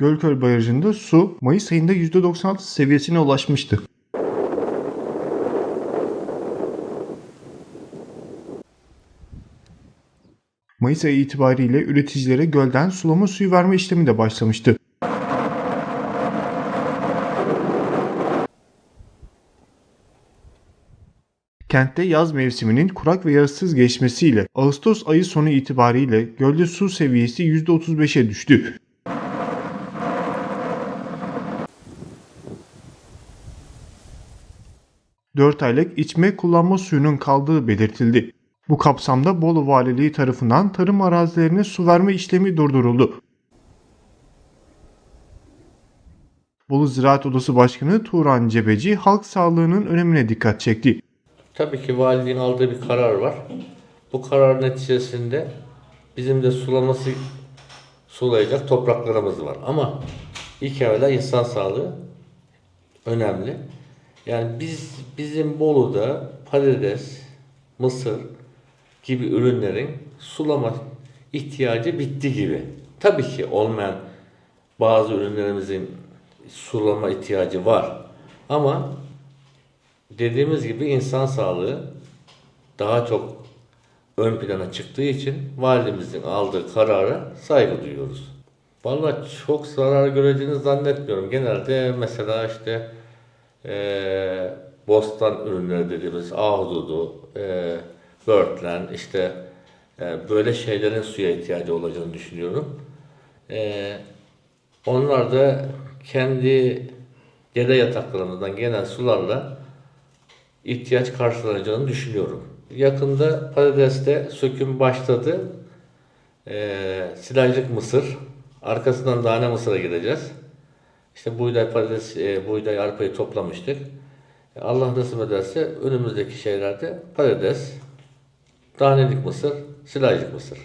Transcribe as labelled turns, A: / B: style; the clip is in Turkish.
A: Gölköy Barajı'nda su Mayıs ayında %96 seviyesine ulaşmıştı. Mayıs ayı itibariyle üreticilere gölden sulama suyu verme işlemi de başlamıştı. Kentte yaz mevsiminin kurak ve yağsız geçmesiyle Ağustos ayı sonu itibariyle gölde su seviyesi %35'e düştü. Dört aylık içme kullanma suyunun kaldığı belirtildi. Bu kapsamda Bolu Valiliği tarafından tarım arazilerine su verme işlemi durduruldu. Bolu Ziraat Odası Başkanı Turan Cebeci halk sağlığının önemine dikkat çekti.
B: Tabii ki valiliğin aldığı bir karar var. Bu karar neticesinde bizim de sulaması sulayacak topraklarımız var. Ama ilk evvela insan sağlığı önemli. Yani biz bizim Bolu'da patates, mısır gibi ürünlerin sulama ihtiyacı bitti gibi. Tabii ki olmayan bazı ürünlerimizin sulama ihtiyacı var. Ama dediğimiz gibi insan sağlığı daha çok ön plana çıktığı için validemizin aldığı karara saygı duyuyoruz. Vallahi çok zarar göreceğini zannetmiyorum. Genelde mesela işte eee, bostan ürünleri dediğimiz ahududu, eee börtlen, işte eee, böyle şeylerin suya ihtiyacı olacağını düşünüyorum. Eee, onlar da kendi dere yataklarımızdan gelen sularla ihtiyaç karşılanacağını düşünüyorum. Yakında patateste söküm başladı. Ee, silajlık mısır. Arkasından tane mısıra gideceğiz. İşte buğday patates, e, buğday arpayı toplamıştık. E, Allah nasip ederse önümüzdeki şeylerde patates, tanelik mısır, silajlık mısır.